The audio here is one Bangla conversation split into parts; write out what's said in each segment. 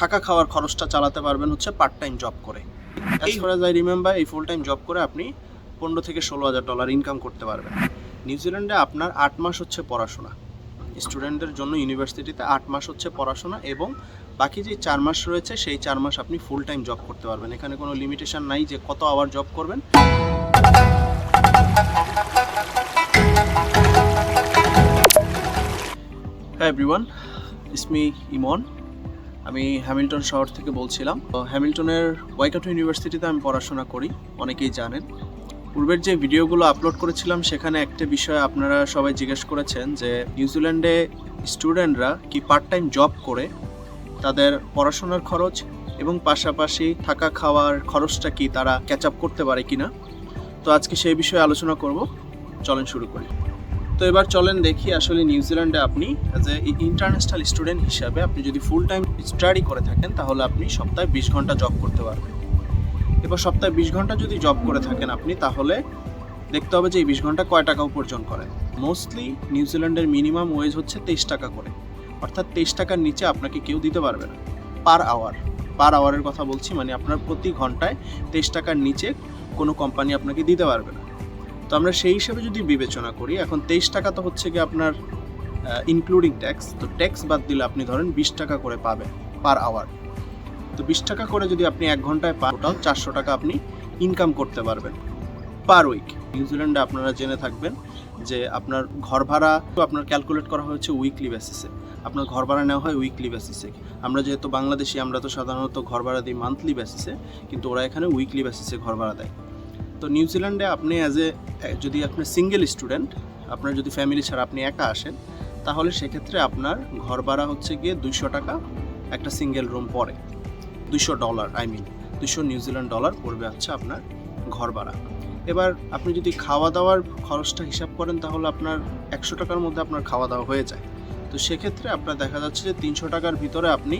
থাকা খাওয়ার খরচটা চালাতে পারবেন হচ্ছে পার্ট টাইম জব করে অ্যাজ ফার আই রিমেম্বার এই ফুল টাইম জব করে আপনি পনেরো থেকে ষোলো হাজার ডলার ইনকাম করতে পারবেন। নিউজিল্যান্ডে আপনার আট মাস হচ্ছে পড়াশোনা। স্টুডেন্টদের জন্য ইউনিভার্সিটিতে আট মাস হচ্ছে পড়াশোনা এবং বাকি যে চার মাস রয়েছে সেই চার মাস আপনি ফুল টাইম জব করতে পারবেন। এখানে কোনো লিমিটেশন নাই যে কত আওয়ার জব করবেন। হ্যাঁ এভরিওয়ান ইসমি ইমন আমি হ্যামিল্টন শহর থেকে বলছিলাম। হ্যামিল্টনের ওয়াইকাটো ইউনিভার্সিটিতে আমি পড়াশোনা করি, অনেকেই জানেন। পূর্বের যে ভিডিওগুলো আপলোড করেছিলাম, সেখানে একটা বিষয় আপনারা সবাই জিজ্ঞেস করেছেন যে, নিউজিল্যান্ডে স্টুডেন্টরা কি পার্ট টাইম জব করে? তাদের পড়াশোনার খরচ এবং পাশাপাশি থাকা খাওয়ার খরচটা কি তারা ক্যাচ আপ করতে পারে কিনা? তো আজকে সেই বিষয়ে আলোচনা করব। চলেন শুরু করি। তো এবার চলেন দেখি আসলে নিউজিল্যান্ডে আপনি অ্যাজ এ ইন্টারন্যাশনাল স্টুডেন্ট হিসাবে আপনি যদি ফুল টাইম স্টাডি করে থাকেন, তাহলে আপনি সপ্তাহে বিশ ঘণ্টা জব করতে পারবেন। এবার সপ্তাহে বিশ ঘণ্টা যদি জব করে থাকেন আপনি, তাহলে দেখতে হবে যে এই বিশ ঘণ্টা কয় টাকা উপার্জন করেন মোস্টলি নিউজিল্যান্ডের মিনিমাম ওয়েজ হচ্ছে তেইশ টাকা করে। অর্থাৎ তেইশ টাকার নিচে আপনাকে কেউ দিতে পারবে না। পার আওয়ার পার আওয়ারের কথা বলছি মানে আপনার প্রতি ঘন্টায় তেইশ টাকার নিচে কোনো কোম্পানি আপনাকে দিতে পারবে না। তো আমরা সেই হিসাবে যদি বিবেচনা করি, এখন তেইশ টাকা তো হচ্ছে কি আপনার ইনক্লুডিং ট্যাক্স তো ট্যাক্স বাদ দিলে আপনি ধরেন বিশ টাকা করে পাবেন পার আওয়ার তো বিশ টাকা করে যদি আপনি এক ঘন্টায় পান টোটাল চারশো টাকা আপনি ইনকাম করতে পারবেন পার উইক নিউজিল্যান্ডে আপনারা জেনে থাকবেন যে আপনার ঘর ভাড়া, আপনার ক্যালকুলেট করা হয়েছে উইকলি বেসিসে আপনার ঘর ভাড়া নেওয়া হয় উইকলি বেসিসে আমরা যেহেতু বাংলাদেশি, আমরা তো সাধারণত ঘর ভাড়া দিই মান্থলি বেসিসে কিন্তু ওরা এখানে উইকলি বেসিসে ঘর ভাড়া দেয়। তো নিউজিল্যান্ডে আপনি অ্যাজ এ, যদি আপনি সিঙ্গেল স্টুডেন্ট আপনার যদি ফ্যামিলি ছাড়া আপনি একা আসেন, তাহলে সেক্ষেত্রে আপনার ঘর ভাড়া হচ্ছে গিয়ে দুইশো টাকা একটা সিঙ্গেল রুম পড়ে দুইশো ডলার আই মিন দুইশো নিউজিল্যান্ড ডলার পড়বে হচ্ছে আপনার ঘর ভাড়া। এবার আপনি যদি খাওয়া দাওয়ার খরচটা হিসাব করেন, তাহলে আপনার একশো টাকার মধ্যে আপনার খাওয়া দাওয়া হয়ে যায়। তো সেক্ষেত্রে আপনার দেখা যাচ্ছে যে তিনশো টাকার ভিতরে আপনি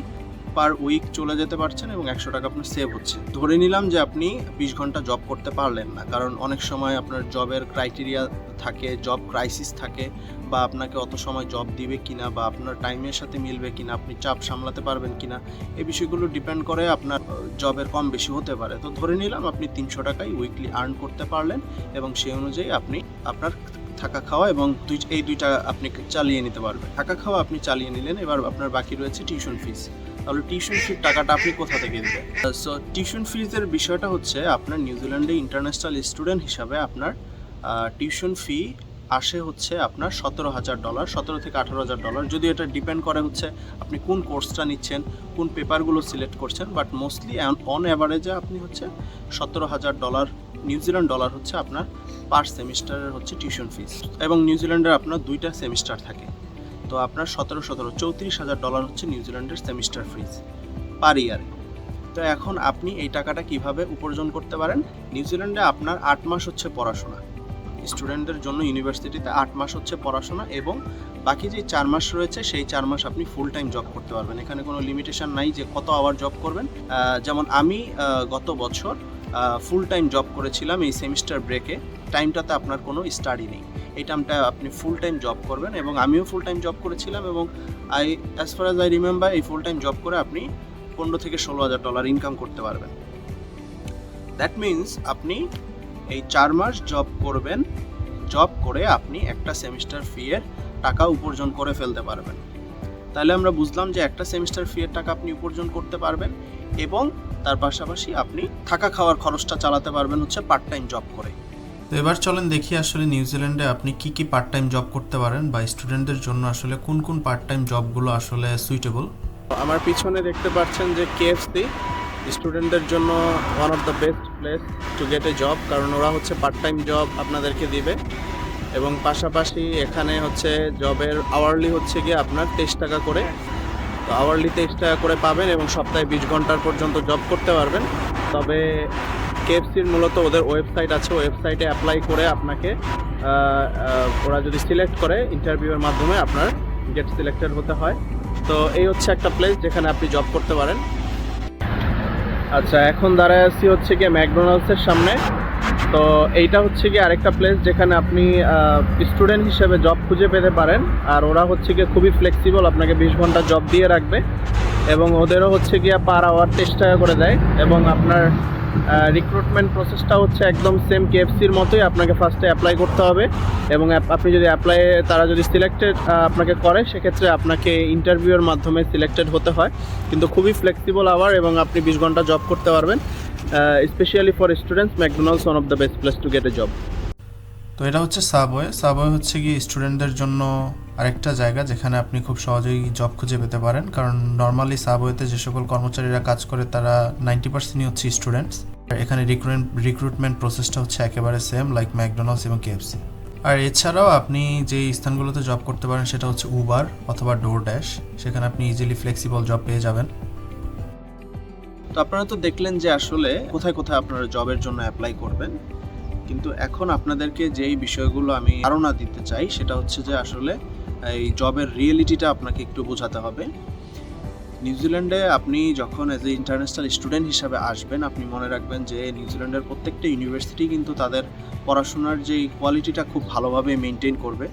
পার উইক চলে যেতে পারছেন এবং একশো টাকা আপনার সেভ হচ্ছে। ধরে নিলাম যে আপনি বিশ ঘণ্টা জব করতে পারলেন না, কারণ অনেক সময় আপনার জবের ক্রাইটেরিয়া থাকে জব ক্রাইসিস থাকে, বা আপনাকে অত সময় জব দিবে কিনা, বা আপনার টাইমের সাথে মিলবে কিনা, আপনি চাপ সামলাতে পারবেন কিনা, এই বিষয়গুলো ডিপেন্ড করে আপনার জবের কম বেশি হতে পারে। তো ধরে নিলাম আপনি তিনশো টাকায় উইকলি আর্ন করতে পারলেন এবং সেই অনুযায়ী আপনি আপনার থাকা খাওয়া এবং দুই, এই দুইটা আপনি চালিয়ে নিতে পারবেন। থাকা খাওয়া আপনি চালিয়ে নিলেন, এবার আপনার বাকি রয়েছে টিউশন ফিস তাহলে টিউশন ফির টাকাটা আপনি কোথা থেকে দেবেন সো টিউশন ফিজের বিষয়টা হচ্ছে আপনার নিউজিল্যান্ডে ইন্টারন্যাশনাল স্টুডেন্ট হিসাবে আপনার টিউশন ফি আসে হচ্ছে আপনার সতেরো হাজার ডলার সতেরো থেকে আঠারো হাজার ডলার যদি এটা ডিপেন্ড করে হচ্ছে আপনি কোন কোর্সটা নিচ্ছেন, কোন পেপারগুলো সিলেক্ট করছেন বাট মোস্টলি অন অ্যাভারেজে আপনি হচ্ছে সতেরো হাজার ডলার নিউজিল্যান্ড ডলার হচ্ছে আপনার পার সেমিস্টারের হচ্ছে টিউশন ফিস এবং নিউজিল্যান্ডের আপনার দুইটা সেমিস্টার থাকে। তো আপনার সতেরো সতেরো, চৌত্রিশ হাজার ডলার হচ্ছে নিউজিল্যান্ডের সেমিস্টার ফিজ পার ইয়ারে তো এখন আপনি এই টাকাটা কীভাবে উপার্জন করতে পারেন? নিউজিল্যান্ডে আপনার আট মাস হচ্ছে পড়াশোনা। স্টুডেন্টদের জন্য ইউনিভার্সিটিতে আট মাস হচ্ছে পড়াশোনা এবং বাকি যে চার মাস রয়েছে, সেই চার মাস আপনি ফুল টাইম জব করতে পারবেন। এখানে কোনো লিমিটেশন নাই যে কত আওয়ার জব করবেন। যেমন আমি গত বছর ফুল টাইম জব করেছিলাম এই সেমিস্টার ব্রেকে টাইমটাতে আপনার কোনো স্টাডি নেই। এই টাইমটা আপনি ফুল টাইম জব করবেন এবং আমিও ফুল টাইম জব করেছিলাম এবং I as far as I remember এই ফুল টাইম জব করে আপনি পনেরো থেকে ষোলো হাজার ডলার ইনকাম করতে পারবেন। দ্যাট মিন্স আপনি এই চার মাস জব করবেন জব করে আপনি একটা সেমিস্টার ফি এর টাকা উপার্জন করে ফেলতে পারবেন। তাহলে আমরা বুঝলাম যে একটা সেমিস্টার ফিয়ের টাকা আপনি উপার্জন করতে পারবেন এবং তার পাশাপাশি আপনি থাকা খাওয়ার খরচটা চালাতে পারবেন হচ্ছে পার্ট টাইম জব করে। তো এবার চলেন দেখি আসলে নিউজিল্যান্ডে আপনি কি কি পার্ট টাইম জব করতে পারেন বা স্টুডেন্টদের জন্য আসলে কোন কোন পার্ট টাইম জবগুলো আসলে সুইটেবল আমার পিছনে দেখতে পাচ্ছেন যে কেএফসি স্টুডেন্টদের জন্য one of the best place to get a job কারণ ওরা হচ্ছে পার্ট টাইম জব আপনাদেরকে দিবে। এবং পাশাপাশি এখানে হচ্ছে জবের আওয়ারলি হচ্ছে গিয়ে আপনার তেইশ টাকা করে। তো আওয়ারলি তেইশ টাকা করে পাবেন এবং সপ্তাহে বিশ ঘণ্টার পর্যন্ত জব করতে পারবেন। তবে কেএফসির মূলত ওদের ওয়েবসাইট আছে। ওয়েবসাইটে অ্যাপ্লাই করে আপনাকে ওরা যদি সিলেক্ট করে ইন্টারভিউয়ের মাধ্যমে আপনার গেট সিলেক্টেড হতে হয়। তো এই হচ্ছে একটা প্লেস যেখানে আপনি জব করতে পারেন। আচ্ছা এখন দাঁড়ায় আছি হচ্ছে গিয়ে ম্যাকডোনাল্ডসের সামনে। তো এইটা হচ্ছে গিয়ে আরেকটা প্লেস যেখানে আপনি স্টুডেন্ট হিসেবে জব খুঁজে পেতে পারেন। আর ওরা হচ্ছে গিয়ে খুবই ফ্লেক্সিবল আপনাকে বিশ ঘণ্টা জব দিয়ে রাখবে। এবং ওদেরও হচ্ছে গিয়া পার আওয়ার তেইশ টাকা করে দেয়। এবং আপনার রিক্রুটমেন্ট প্রসেসটা হচ্ছে একদম সেম কেএফসির মতোই আপনাকে ফার্স্টে অ্যাপ্লাই করতে হবে। এবং আপনি যদি অ্যাপ্লাই তারা যদি সিলেক্টেড আপনাকে করে, সেক্ষেত্রে আপনাকে ইন্টারভিউয়ের মাধ্যমে সিলেক্টেড হতে হয়। কিন্তু খুবই ফ্লেক্সিবল আওয়ার এবং আপনি বিশ ঘণ্টা জব করতে পারবেন। Specially for students McDonald's one of the best place to get a job তো এটা হচ্ছে সাবওয়ে সাবওয়ে হচ্ছে কি স্টুডেন্টদের জন্য আরেকটা জায়গা যেখানে আপনি খুব সহজেই জব খুঁজে পেতে পারেন। কারণ নর্মালি সাবওয়েতে যে সকল কর্মচারীরা কাজ করে, তারা নাইনটি পার্সেন্টই হচ্ছে স্টুডেন্টস এখানে রিক্রুটমেন্ট রিক্রুটমেন্ট প্রসেসটা হচ্ছে একেবারে সেম লাইক ম্যাকডোনাল্ডস এবং কেএফসি আর এছাড়াও আপনি যে স্থানগুলোতে জব করতে পারেন, সেটা হচ্ছে উবার অথবা ডোর ড্যাশ সেখানে আপনি ইজিলি ফ্লেক্সিবল জব পেয়ে যাবেন। তো আপনারা তো দেখলেন যে আসলে কোথায় কোথায় আপনারা জবের জন্য অ্যাপ্লাই করবেন। কিন্তু এখন আপনাদেরকে যেই বিষয়গুলো আমি ধারণা দিতে চাই, সেটা হচ্ছে যে আসলে এই জবের রিয়েলিটিটা আপনাকে একটু বোঝাতে হবে। নিউজিল্যান্ডে আপনি যখন এজ এ ইন্টারন্যাশনাল স্টুডেন্ট হিসাবে আসবেন, আপনি মনে রাখবেন যে নিউজিল্যান্ডের প্রত্যেকটা ইউনিভার্সিটি কিন্তু তাদের পড়াশোনার যেই কোয়ালিটিটা খুব ভালোভাবে মেনটেন করবে।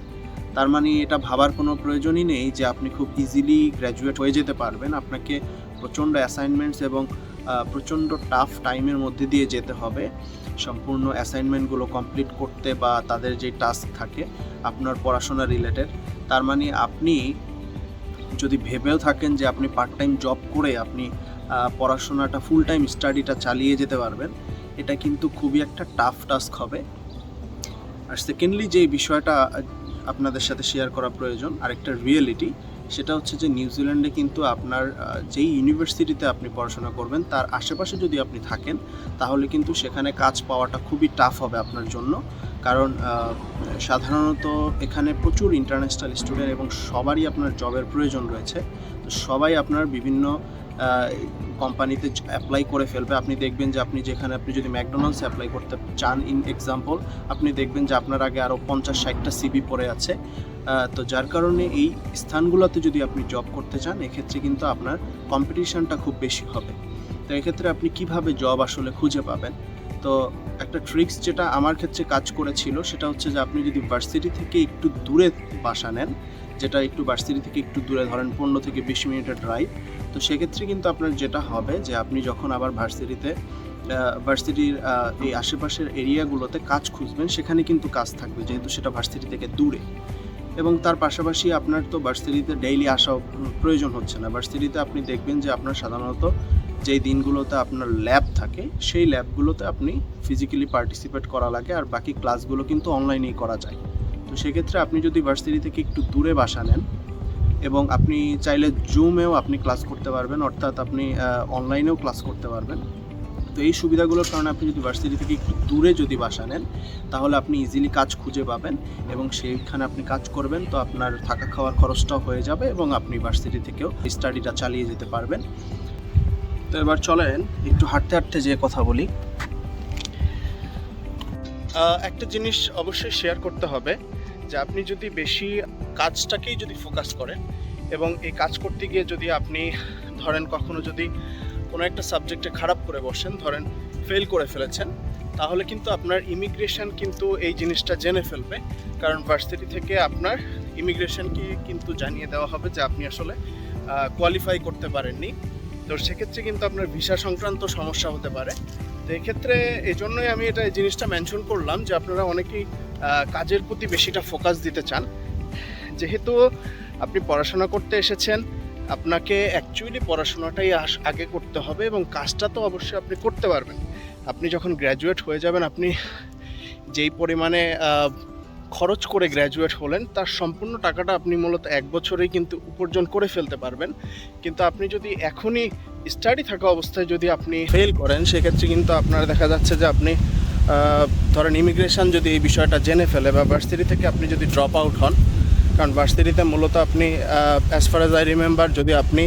তার মানে এটা ভাবার কোনো প্রয়োজনই নেই যে আপনি খুব ইজিলি গ্র্যাজুয়েট হয়ে যেতে পারবেন। আপনাকে প্রচণ্ড অ্যাসাইনমেন্টস এবং প্রচণ্ড টাফ টাইমের মধ্যে দিয়ে যেতে হবে। সম্পূর্ণ অ্যাসাইনমেন্টগুলো কমপ্লিট করতে বা তাদের যে টাস্ক থাকে, আপনার পড়াশোনা রিলেটেড তার মানে আপনি যদি ভেবেও থাকেন যে আপনি পার্ট টাইম জব করে আপনি পড়াশোনাটা ফুল টাইম স্টাডিটা চালিয়ে যেতে পারবেন, এটা কিন্তু খুবই একটা টাফ টাস্ক হবে। আর সেকেন্ডলি যে বিষয়টা আপনাদের সাথে শেয়ার করা প্রয়োজন, আরেকটা রিয়েলিটি সেটা হচ্ছে যে নিউজিল্যান্ডে কিন্তু আপনার যেই ইউনিভার্সিটিতে আপনি পড়াশোনা করবেন, তার আশেপাশে যদি আপনি থাকেন, তাহলে কিন্তু সেখানে কাজ পাওয়াটা খুবই টাফ হবে আপনার জন্য। কারণ সাধারণত এখানে প্রচুর ইন্টারন্যাশনাল স্টুডেন্ট এবং সবারই আপনার জবের প্রয়োজন রয়েছে। তো সবাই আপনার বিভিন্ন কোম্পানিতে অ্যাপ্লাই করে ফেলবে। আপনি দেখবেন যে আপনি যেখানে, আপনি যদি ম্যাকডোনাল্ডস অ্যাপ্লাই করতে চান ইন এক্সাম্পল আপনি দেখবেন যে আপনার আগে আরও পঞ্চাশ ষাটটা সিবি পড়ে আছে। তো যার কারণে এই স্থানগুলোতে যদি আপনি জব করতে চান, এক্ষেত্রে কিন্তু আপনার কম্পিটিশনটা খুব বেশি হবে। তো এক্ষেত্রে আপনি কীভাবে জব আসলে খুঁজে পাবেন? তো একটা ট্রিক্স যেটা আমার ক্ষেত্রে কাজ করেছিল, সেটা হচ্ছে যে আপনি যদি ভার্সিটি থেকে একটু দূরে বাসা নেন যেটা একটু ভার্সিটি থেকে একটু দূরে, ধরেন পনেরো থেকে বিশ মিনিটের ড্রাইভ তো সেক্ষেত্রে কিন্তু আপনার যেটা হবে যে আপনি যখন আবার ভার্সিটিতে ভার্সিটির এই আশেপাশের এরিয়াগুলোতে কাজ খুঁজবেন, সেখানে কিন্তু কাজ থাকবে, যেহেতু সেটা ভার্সিটি থেকে দূরে। এবং তার পাশাপাশি আপনার তো ভার্সিটিতে ডেইলি আসা প্রয়োজন হচ্ছে না। ভার্সিটিতে আপনি দেখবেন যে আপনার সাধারণত যেই দিনগুলোতে আপনার ল্যাব থাকে, সেই ল্যাবগুলোতে আপনি ফিজিক্যালি পার্টিসিপেট করা লাগে, আর বাকি ক্লাসগুলো কিন্তু অনলাইনেই করা যায়। তো সেক্ষেত্রে আপনি যদি ভার্সিটি থেকে একটু দূরে বাসা নেন এবং আপনি চাইলে জুমেও আপনি ক্লাস করতে পারবেন, অর্থাৎ আপনি অনলাইনেও ক্লাস করতে পারবেন। তো এই সুবিধাগুলোর কারণে আপনি যদি ভার্সিটি থেকে একটু দূরে যদি বাসা নেন, তাহলে আপনি ইজিলি কাজ খুঁজে পাবেন এবং সেইখানে আপনি কাজ করবেন, তো আপনার থাকা খাওয়ার খরচটাও হয়ে যাবে এবং আপনি ভার্সিটি থেকেও স্টাডিটা চালিয়ে যেতে পারবেন। তো এবার চলেন, একটু হাঁটতে হাঁটতে যে কথা বলি। একটা জিনিস অবশ্যই শেয়ার করতে হবে। যে আপনি যদি বেশি কাজটাকেই যদি ফোকাস করেন এবং এই কাজ করতে গিয়ে যদি আপনি ধরেন কখনো যদি কোনো একটা সাবজেক্টে খারাপ করে বসেন, ধরেন ফেল করে ফেলেছেন, তাহলে কিন্তু আপনার ইমিগ্রেশন কিন্তু এই জিনিসটা জেনে ফেলবে। কারণ ভার্সিটি থেকে আপনার ইমিগ্রেশনকে কিন্তু জানিয়ে দেওয়া হবে যে আপনি আসলে কোয়ালিফাই করতে পারেননি। তো সেক্ষেত্রে কিন্তু আপনার ভিসা সংক্রান্ত সমস্যা হতে পারে। তো এক্ষেত্রে এই জন্যই আমি এটা এই জিনিসটা মেনশন করলাম যে আপনারা অনেকেই কাজের প্রতি বেশিটা ফোকাস দিতে চান। যেহেতু আপনি পড়াশোনা করতে এসেছেন, আপনাকে অ্যাকচুয়ালি পড়াশোনাটাই আগে করতে হবে এবং কাজটা তো অবশ্যই আপনি করতে পারবেন। আপনি যখন গ্র্যাজুয়েট হয়ে যাবেন, আপনি যেই পরিমাণে খরচ করে গ্র্যাজুয়েট হলেন, তার সম্পূর্ণ টাকাটা আপনি মূলত এক বছরেই কিন্তু উপার্জন করে ফেলতে পারবেন। কিন্তু আপনি যদি এখনই স্টাডি থাকা অবস্থায় যদি আপনি ফেল করেন, সেক্ষেত্রে কিন্তু আপনার দেখা যাচ্ছে যে আপনি ধরেন ইমিগ্রেশন যদি এই বিষয়টা জেনে ফেলে বা ভার্সিটি থেকে আপনি যদি ড্রপ আউট হন, কারণ ভার্সিটিতে মূলত আপনি as far as I remember যদি আপনি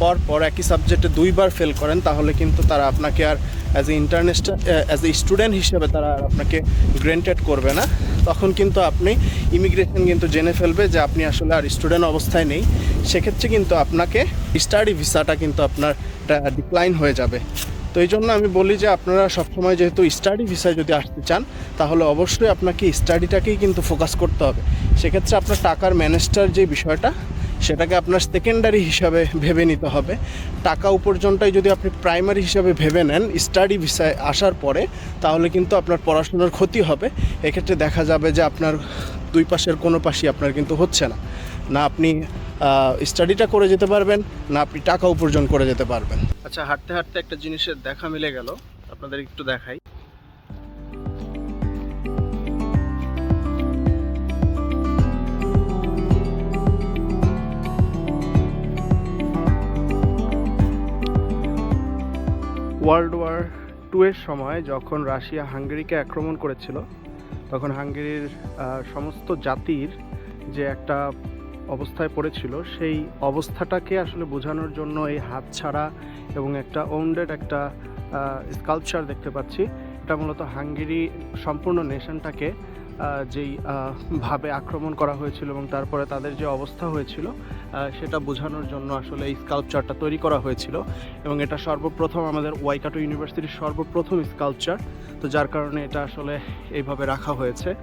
পর পর একই সাবজেক্টে দুইবার ফেল করেন, তাহলে কিন্তু তারা আপনাকে আর as a international as a student হিসেবে তারা আর আপনাকে গ্রেন্টেড করবে না। তখন কিন্তু আপনি ইমিগ্রেশন কিন্তু জেনে ফেলবে যে আপনি আসলে আর স্টুডেন্ট অবস্থায় নেই। সেক্ষেত্রে কিন্তু আপনাকে স্টাডি ভিসাটা কিন্তু আপনার ডিক্লাইন হয়ে যাবে। তো এই জন্য আমি বলি যে আপনারা সবসময় যেহেতু স্টাডি ভিসায় যদি আসতে চান, তাহলে অবশ্যই আপনাকে স্টাডিটাকেই কিন্তু ফোকাস করতে হবে। সেক্ষেত্রে আপনার টাকার ম্যানেজটার যে বিষয়টা, সেটাকে আপনার সেকেন্ডারি হিসাবে ভেবে নিতে হবে। টাকা উপার্জনটাই যদি আপনি প্রাইমারি হিসাবে ভেবে নেন স্টাডি ভিসায় আসার পরে, তাহলে কিন্তু আপনার পড়াশোনার ক্ষতি হবে। এক্ষেত্রে দেখা যাবে যে আপনার দুই পাশের কোনো পাশই আপনার কিন্তু হচ্ছে না। না, আপনি স্টাডিটা করে যেতে পারবেন, না আপনি টাকা উপার্জন করে যেতে পারবেন। আচ্ছা হাঁটতে হাঁটতে একটা জিনিসের দেখা মিলে গেল। আপনাদের একটু দেখাই। ওয়ার্ল্ড ওয়ার টু এর সময় যখন রাশিয়া হাঙ্গেরিকে আক্রমণ করেছিল, তখন হাঙ্গেরির সমস্ত জাতির যে একটা অবস্থায় পড়েছিল, সেই অবস্থাটাকে আসলে বোঝানোর জন্য এই হাত ছাড়া এবং একটা ওন্ডেড একটা স্কাল্পচার দেখতে পাচ্ছি। এটা মূলত হাঙ্গেরি সম্পূর্ণ নেশনটাকে যেই ভাবে আক্রমণ করা হয়েছিল এবং তারপরে তাদের যে অবস্থা হয়েছিল সেটা বোঝানোর জন্য আসলে এই স্কাল্পচারটা তৈরি করা হয়েছিল। এবং এটা সর্বপ্রথম আমাদের ওয়াইকাটো ইউনিভার্সিটির সর্বপ্রথম স্কাল্পচার তো যার কারণে এটা আসলে এইভাবে রাখা হয়েছে।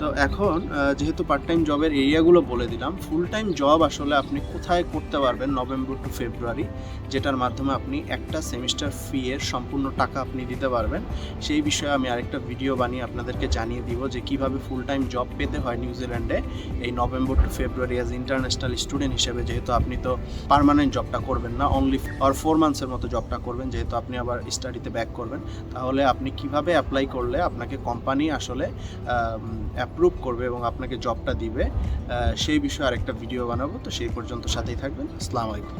তো এখন যেহেতু পার্ট টাইম জবের এরিয়াগুলো বলে দিলাম ফুল টাইম জব আসলে আপনি কোথায় করতে পারবেন নভেম্বর টু ফেব্রুয়ারি যেটার মাধ্যমে আপনি একটা সেমিস্টার ফি এর সম্পূর্ণ টাকা আপনি দিতে পারবেন। সেই বিষয়ে আমি আরেকটা ভিডিও বানিয়ে আপনাদেরকে জানিয়ে দিব যে কীভাবে ফুল টাইম জব পেতে হয় নিউজিল্যান্ডে এই November to February as international student হিসেবে, যেহেতু আপনি তো পার্মানেন্ট জবটা করবেন না অনলি আর ফোর মান্থসের মতো জবটা করবেন, যেহেতু আপনি আবার স্টাডিতে ব্যাক করবেন। তাহলে আপনি কীভাবে অ্যাপ্লাই করলে আপনাকে কোম্পানি আসলে অ্যাপ্রুভ করবে এবং আপনাকে জবটা দিবে সেই বিষয়ে আরেকটা ভিডিও বানাবো, তো সেই পর্যন্ত সাথেই থাকবেন। আসসালামু আলাইকুম।